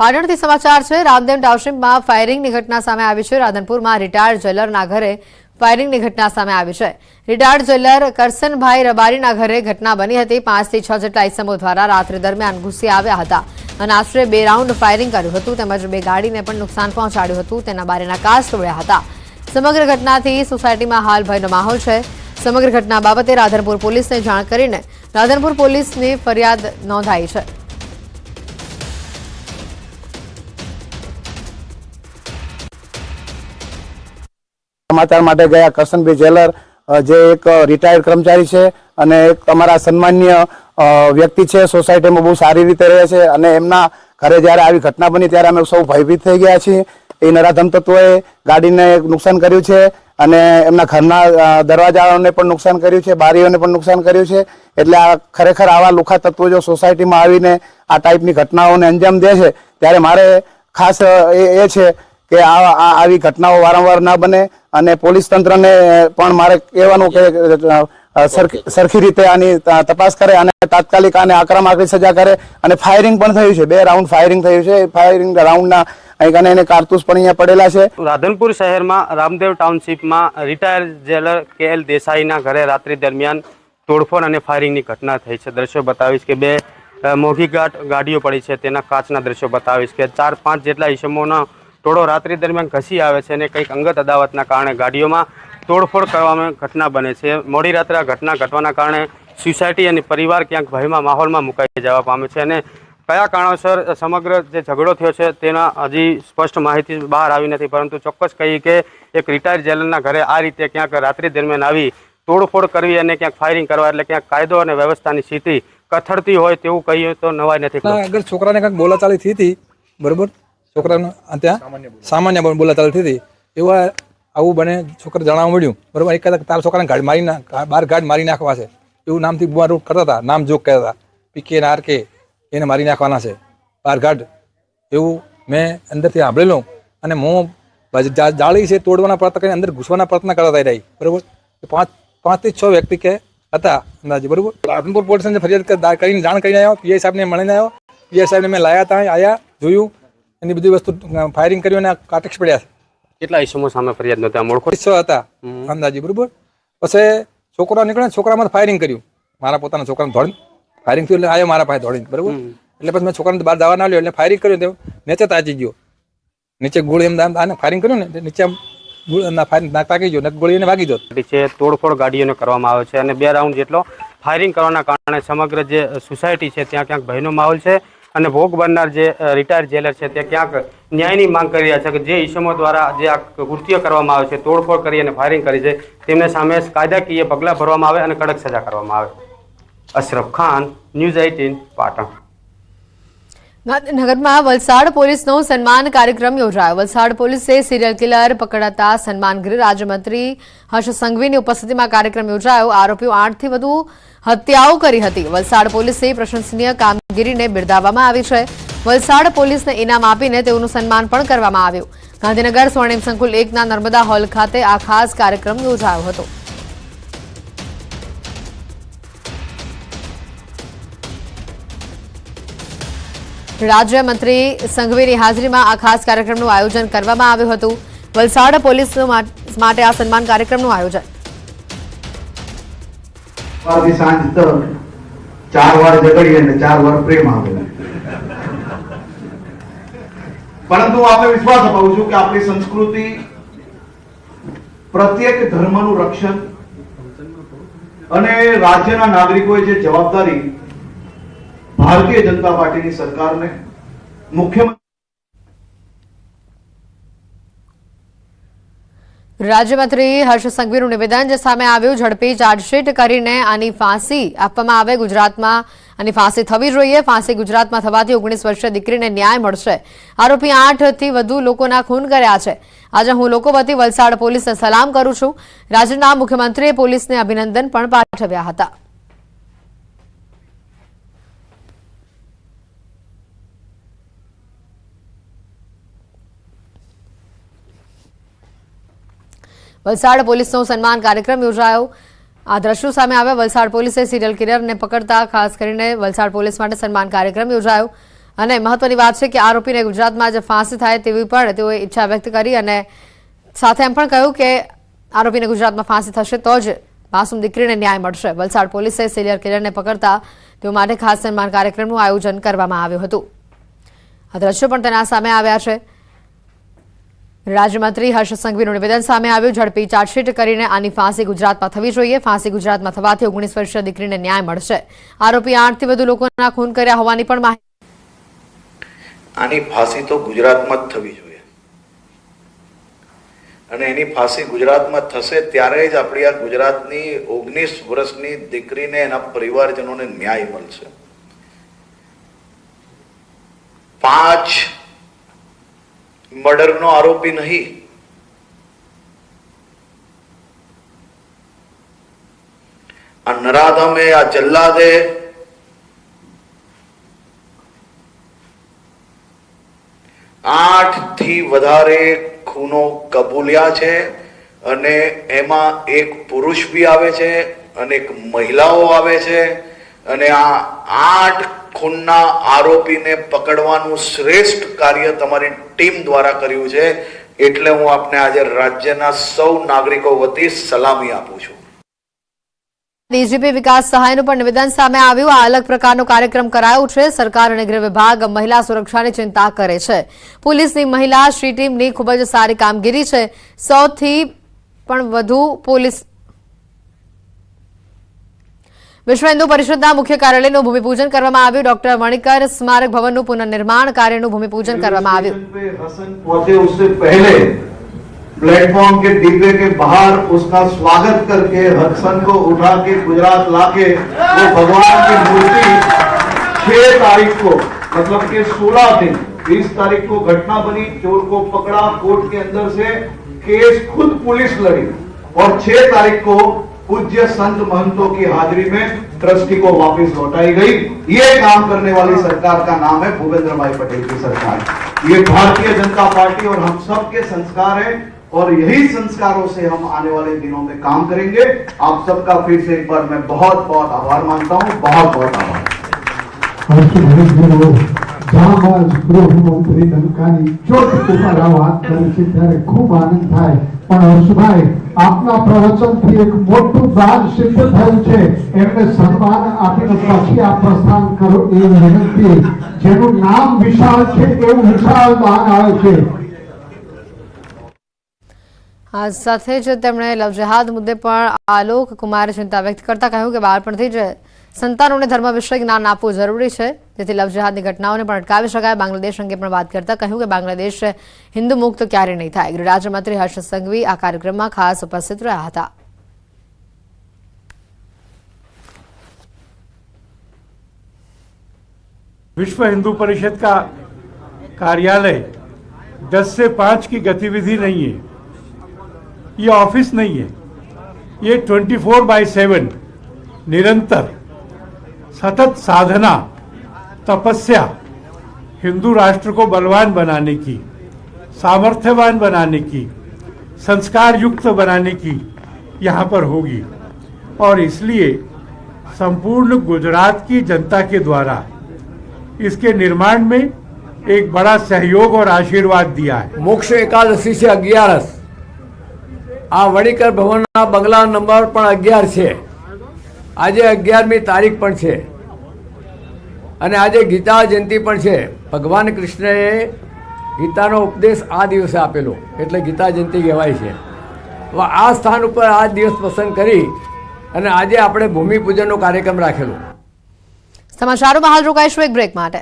પાટણથી સમાચાર છે રામદેવ ટાઉનશીપમાં ફાયરિંગની ઘટના સામે આવી છે. રાધનપુરમાં રિટાયર્ડ જ્વેલરના ઘરે ફાયરિંગની ઘટના સામે આવી છે. રિટાયર્ડ જ્વેલર કરસનભાઈ રબારીના ઘરે ઘટના બની હતી. પાંચથી છ જેટલા ઇસમો દ્વારા રાત્રિ દરમિયાન ઘૂસી આવ્યા હતા અને આશરે બે રાઉન્ડ ફાયરિંગ કર્યું હતું. તેમજ બે ગાડીને પણ નુકસાન પહોંચાડ્યું હતું. તેના બારેના કાચ તોડ્યા હતા. સમગ્ર ઘટનાથી સોસાયટીમાં હાલ ભયનો માહોલ છે. સમગ્ર ઘટના બાબતે રાધનપુર પોલીસને જાણ કરીને રાધનપુર પોલીસની ફરિયાદ નોંધાઈ છે. સમાચાર માટે ગયા કરશનભાઈ જેલર જે એક રિટાયર્ડ કર્મચારી છે અને એક અમારા સન્માન્ય વ્યક્તિ છે. સોસાયટીમાં બહુ સારી રીતે રહે છે અને એમના ઘરે જ્યારે આવી ઘટના બની ત્યારે અમે સૌ ભયભીત થઈ ગયા છીએ. એ નરાધમ તત્વોએ ગાડીને નુકસાન કર્યું છે અને એમના ઘરના દરવાજાઓને પણ નુકસાન કર્યું છે, બારીઓને પણ નુકસાન કર્યું છે. એટલે આ ખરેખર આવા લુખા તત્વો જો સોસાયટીમાં આવીને આ ટાઈપની ઘટનાઓને અંજામ દે છે, ત્યારે મારે ખાસ એ છે કે આ- આવી ઘટનાઓ વારંવાર ના બને. અને પોલીસ તંત્રને પણ મારે કહેવાનું કે સરખી રીતે આની તપાસ કરે અને તાત્કાલિક આને આક્રમ આકરી સજા કરે અને ફાયરિંગ પણ થયું છે. બે રાઉન્ડ ફાયરિંગ થયું છે. ફાયરિંગ રાઉન્ડના અહીં એને કારતૂસ પણ અહીંયા પડેલા છે. રાધનપુર શહેરમાં રામદેવ ટાઉનશીપમાં રિટાયર જેલર કે એલ દેસાઈના ઘરે રાત્રિ દરમિયાન તોડફોડ અને ફાયરિંગની ઘટના થઈ છે. દ્રશ્યો બતાવીશ કે બે મોઘી ગાડીઓ પડી છે. તેના કાચના દ્રશ્યો બતાવીશ કે ચાર પાંચ જેટલા ઈસમોનો ટોળો રાત્રિ દરમિયાન ઘસી આવે છે અને કંઈક અંગત અદાવતના કારણે ગાડીઓમાં તોડફોડ કરવામાં ઘટના બને છે. મોડી રાત્રે ઘટના ઘટવાના કારણે સોસાયટી અને પરિવાર ક્યાંક ભયમાં માહોલમાં મુકાઈ જવા પામે છે અને કયા કારણોસર સમગ્ર જે ઝઘડો થયો છે તેના હજી સ્પષ્ટ માહિતી બહાર આવી નથી. પરંતુ ચોક્કસ કહી કે એક રિટાયર જેલરના ઘરે આ રીતે ક્યાંક રાત્રિ દરમિયાન આવી તોડફોડ કરવી અને ક્યાંક ફાયરિંગ કરવા એટલે ક્યાંક કાયદો અને વ્યવસ્થાની સ્થિતિ કથળતી હોય તેવું કહીએ તો નવાઈ નથી. અગર છોકરાને કાંઈક બોલાચાલી થઈ હતી, બરોબર? છોકરાને ત્યાં સામાન્ય બોલ- બોલાચાલી થઈ હતી. એવા આવું બને છોકરા જાણવા મળ્યું. બરોબર? એક કદાચ તારા છોકરાને ગાડી મારી ના બાર ગાડી મારી નાખવા છે. એવું નામથી બુઆ કરતા હતા. નામ જોગ કહેતા હતા. પીકે ને આર કે એને મારી નાખવાના છે. બાર ગાઢ. એવું મેં અંદરથી સાંભળેલું. અને હું જાળી છે તોડવાના પ્રયત્ન કરીને અંદર ઘૂસવાના પ્રયત્ન કરતા રહી બરોબર? પાંચ પાંચથી છ વ્યક્તિ કે હતા અંદાજે. બરોબર? રાધનપુર પોલીસ ફરિયાદ કરીને જાણ કરીને આવ્યો. પીઆઈ સાહેબને મળીને આવ્યો. પીઆઈ સાહેબને મેં લાયા ત્યાં આવ્યા જોયું. એની બધી વસ્તુ ફાયરિંગ કર્યું અને કાટેક્સ પડ્યા કેટલા ઈસમો સામે ફરિયાદ નહોતા મોડખો? છ હતા અંદાજી બરોબર? પછી છોકરા નીકળ્યા છોકરામાં ફાયરિંગ કર્યું. મારા પોતાના છોકરાને ધોડીને ફાયરિંગ થયું એટલે આવ્યો મારા પાસે ધોડીને બરોબર? એટલે પછી મેં છોકરાને બહાર દાવા ના લ્યો એટલે ફાયરિંગ કર્યું તો નીચે તાજી ગયો. નીચે ગોળી એમ આને ફાયરિંગ કર્યું ને નીચે આમ પાકી ગયો ને ગોળી એને વાગી જોત. છે તોડફોડ ગાડીઓને કરવામાં આવે છે અને બે રાઉન્ડ જેટલો ફાયરિંગ કરવાના કારણે સમગ્ર જે સોસાયટી છે ત્યાં ક્યાંક ભયનો માહોલ છે. અને ભોગ બનનાર જે રિટાયર્ડ જેલર છે, તે ક્યાંક ન્યાયની માંગ કરી રહ્યા છે કે જે ઈસમો દ્વારા જે આ કૃત્ય કરવામાં આવે છે, તોડફોડ કરી અને ફાયરિંગ કરી છે, તેમને સામે કાયદાકીય પગલાં ભરવામાં આવે અને કડક સજા કરવામાં આવે. Ashraf Khan, news eighteen, Patan. ગાંધીનગરમાં વલસાડ પોલીસનો સન્માન કાર્યક્રમ યોજાયો. વલસાડ પોલીસે સિરિયલ કિલર પકડાતા સન્માન ગૃહ રાજ્યમંત્રી હર્ષ સંઘવીની ઉપસ્થિતિમાં કાર્યક્રમ યોજાયો. આરોપીઓ આઠથી વધુ હત્યાઓ કરી હતી. વલસાડ પોલીસે પ્રશંસનીય કામગીરીને બિરદાવવામાં આવી છે. વલસાડ પોલીસને ઇનામ આપીને તેઓનું સન્માન પણ કરવામાં આવ્યું. ગાંધીનગર સ્વર્ણિમ સંકુલ એકના નર્મદા હોલ ખાતે આ ખાસ કાર્યક્રમ યોજાયો હતો. રાજ્યમંત્રી સંઘવીની હાજરીમાં આ ખાસ કાર્યક્રમનું આયોજન કરવામાં આવ્યું હતું. વલસાડ પોલીસ માટે આ સન્માન કાર્યક્રમનું આયોજન. ચાર વાર ઝઘડીએ ને ચાર વાર પ્રેમ આવેલા પરંતુ હું આપણે વિશ્વાસ અપાવું છું કે આપણી સંસ્કૃતિ પ્રત્યેક ધર્મનું રક્ષણ અને રાજ્યના નાગરિકોએ જે જવાબદારી ભારતીય જનતા પાર્ટીની સરકારને મુખ્યમંત્રી રાજ્યમંત્રી હર્ષ સંઘવીનું નિવેદન જે સામે આવ્યું, ઝડપી ચાર્જશીટ કરીને આની ફાંસી આપવામાં આવે, ગુજરાતમાં આની ફાંસી થવી જોઈએ. ફાંસી ગુજરાતમાં થવાથી ઓગણીસ વર્ષીય દીકરીને ન્યાય મળશે. આરોપી આઠથી વધુ લોકોના ખૂન કર્યા છે. આજે હું લોકો વતી વલસાડ પોલીસને સલામ કરું છું. રાજ્યના મુખ્યમંત્રીએ પોલીસને અભિનંદન પણ પાઠવ્યા હતા. વલસાડ પોલીસનો સન્માન કાર્યક્રમ યોજાયો. આ દ્રશ્યો સામે આવ્યા વલસાડ પોલીસે સિરિયલ કિલરને પકડતા ખાસ કરીને વલસાડ પોલીસ માટે સન્માન કાર્યક્રમ યોજાયો. અને મહત્વની વાત છે કે આરોપીને ગુજરાતમાં જ ફાંસી થાય તેવી પણ તેઓએ ઈચ્છા વ્યક્ત કરી અને સાથે એમ પણ કહ્યું કે આરોપીને ગુજરાતમાં ફાંસી થશે તો જ માસૂમ દીકરીને ન્યાય મળશે. વલસાડ પોલીસે સિરિયલ કિલરને પકડતા તેઓ માટે ખાસ સન્માન કાર્યક્રમનું આયોજન કરવામાં આવ્યું હતું. આ દ્રશ્યો પણ તેના સામે આવ્યા છે. રાજ્યમંત્રી હર્ષ સંઘવીનું નિવેદન સામે આવ્યું. ઝડપી ચાર્જશીટ કરીને આની ફાંસી ગુજરાતમાં થવી જોઈએ. ફાંસી ગુજરાતમાં થવાથી ઓગણીસ વર્ષીય દીકરીને ન્યાય મળશે. આરોપી આઠથી વધુ લોકોના ખૂન કર્યા હોવાની પણ માહિતી. આની ફાંસી તો ગુજરાતમાં જ થવી જોઈએ. અને એની ફાંસી ગુજરાતમાં થશે ત્યારે જ આપણી આ ગુજરાતની ઓગણીસ વર્ષની દીકરીને એના પરિવારજનોને ન્યાય મળશે. પાંચ મર્ડરનો આરોપી નહીં. આ નરાધમે, આ જલ્લાદે આઠથી વધારે ખૂનો કબૂલ્યા છે અને એમાં એક પુરુષ બી આવે છે અને એક મહિલાઓ આવે છે. અને આ આઠ ખૂનના આરોપીને પકડવાનું શ્રેષ્ઠ કાર્ય તમારી ટીમ દ્વારા કર્યું છે. એટલે હું આપને આજે રાજ્યના સૌ નાગરિકો વતી સલામી આપું છું. ડીજીપી વિકાસ સહાયનું પણ નિવેદન સામે આવ્યું. આ અલગ પ્રકારનો કાર્યક્રમ કરાયો છે. સરકાર અને ગૃહ વિભાગ મહિલા સુરક્ષાની ચિંતા કરે છે. પોલીસની મહિલા શ્રી ટીમની ખૂબ જ સારી કામગીરી છે. સૌથી પણ વધુ પોલીસ વિશ્વ હિન્દુ પરિષદના મુખ્ય કાર્યાલયનું ભૂમિપૂજન કરવામાં આવ્યું ડોક્ટર મણિકર સ્મારક ભવનનું પુનર્નિર્માણ કાર્યનું ભૂમિપૂજન કરવામાં આવ્યું पे हसन पहुंचे उससे पहले प्लेटफॉर्म के डिब्बे के बाहर उसका स्वागत करके हसन को उठा के गुजरात लाके वो भगवान की मूर्ति छह तारीख को मतलब कि 16 दिन 20 तारीख को घटना बनी चोर को पकड़ा कोर्ट के अंदर से केस खुद पुलिस लड़ी और 6 तारीख को पूज्य संत महंतों की हाजिरी में ट्रस्टी को वापस लौटाई गई ये काम करने वाली सरकार का नाम है भूपेंद्र भाई पटेल की सरकार ये भारतीय जनता पार्टी और हम सब के संस्कार है और यही संस्कारों से हम आने वाले दिनों में काम करेंगे आप सबका फिर से एक बार मैं बहुत बहुत आभार मानता हूँ बहुत बहुत आभार હર્ષભાઈ જામબાજ ગૃહમંત્રી લંકાની ચોટ પુકારા વાત કરે છે ત્યારે ખૂબ આનંદ થાય પણ હર્ષભાઈ, આપના પ્રવચનથી એક મોટું દાન સિદ્ધ થયું છે. એમને સન્માન આપીને પછી આ પ્રસ્થાન કરો એ વિનંતી. જેનું નામ વિશાળ છે એવું વિશાળ દાન આવે છે. આ સાથે જ તેમણે લવ જેહાદ મુદ્દે પણ આલોક કુમારે ચિંતા વ્યક્ત કરતા કહ્યું કે બાળપણથી જ સંતાનોને ધર્મ વિશે જ્ઞાન આપવું જરૂરી છે જેથી લવ જેહાદની ઘટનાઓને પણ અટકાવી શકાય બાંગ્લાદેશ અંગે પણ વાત કરતા કહ્યું કે બાંગ્લાદેશ હિન્દુ મુક્ત ક્યારે નહીં થાય ગૃહ રાજ્યમંત્રી હર્ષ સંઘવી આ કાર્યક્રમમાં ખાસ ઉપસ્થિત રહ્યા હતા विश्व हिंदू परिषद का कार्यालय 10 से 5 की गतिविधि नहीं है ये ऑफिस नहीं है ये 24 फोर बाय सेवन निरंतर सतत साधना तपस्या हिंदू राष्ट्र को बलवान बनाने की सामर्थ्यवान बनाने की संस्कार युक्त बनाने की यहाँ पर होगी और इसलिए संपूर्ण गुजरात की जनता के द्वारा इसके निर्माण में एक बड़ा सहयोग और आशीर्वाद दिया है મોક્ષ એકાદશી છે અગિયારસ આ વણીકર ભવનના બંગલા નંબર પણ અગિયાર છે આજે અગિયારમી તારીખ પણ છે. અને આજે ગીતા જયંતિ પણ છે. ભગવાન કૃષ્ણએ ગીતાનો ઉપદેશ આ દિવસે આપેલો, એટલે ગીતા જયંતિ કહેવાય છે. આ સ્થાન ઉપર આ દિવસ પસંદ કરી અને આજે આપણે ભૂમિપૂજનનો કાર્યક્રમ રાખેલો. સમાચારોમાં હાલ રોકાઈશું એક બ્રેક માટે.